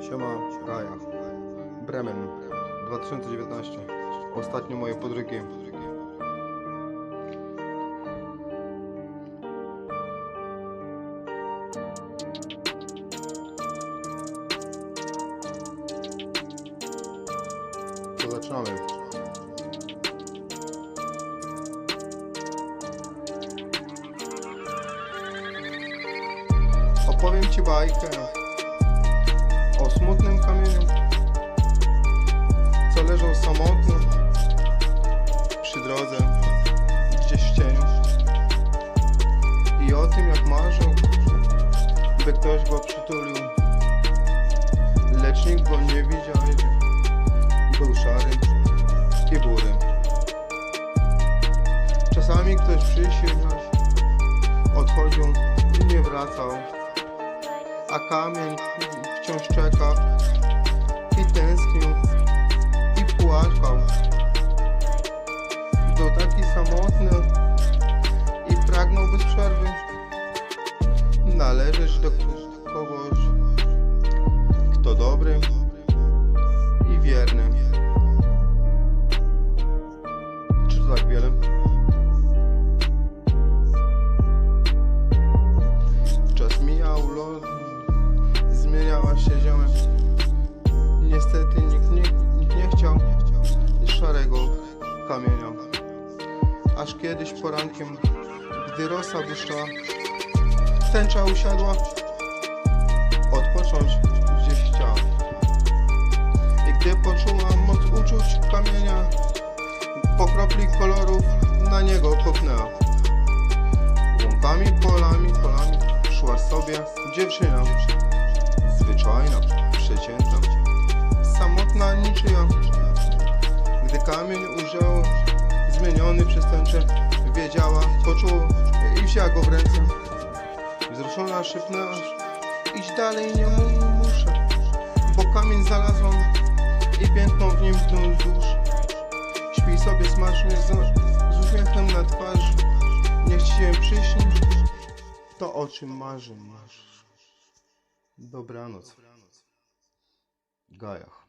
Siema, Gaja. Bremen, 2019. Ostatnie moje podrygi. To zaczynamy. Opowiem Ci bajkę o smutnym kamieniu, co leżał samotny przy drodze, gdzieś w cieniu. I o tym, jak marzył, by ktoś go przytulił, lecz nikt go nie widział. Był szary i bury. Czasami ktoś przyszedł, odchodził i nie wracał a kamień wciąż czeka i tęsknił i płakał. Był taki samotny i pragnął bez przerwy należeć do kogoś, kto dobry i wierny. Czy to tak wiele? Się ziemia. Niestety nikt nie, nikt nie chciał szarego kamienia. Aż kiedyś porankiem, gdy rosa błyszczała, tęcza usiadła, odpocząć gdzieś chciała. I gdy poczuła moc uczuć kamienia, po kropli kolorów na niego kopnęła. Łąkami, polami, polami szła sobie dziewczyna kamień ujrzał zmieniony przez tęczę, wiedziała, poczuł i wzięła go w ręce. Wzruszona szepnęła, idź dalej, nie mu- muszę, bo kamień znalazłam i piękną w nim dół dusz. Śpij sobie smacznie z, z uśmiechem na twarzy, niech ci się przyśni to, o czym marzy masz. Dobranoc. Gajach.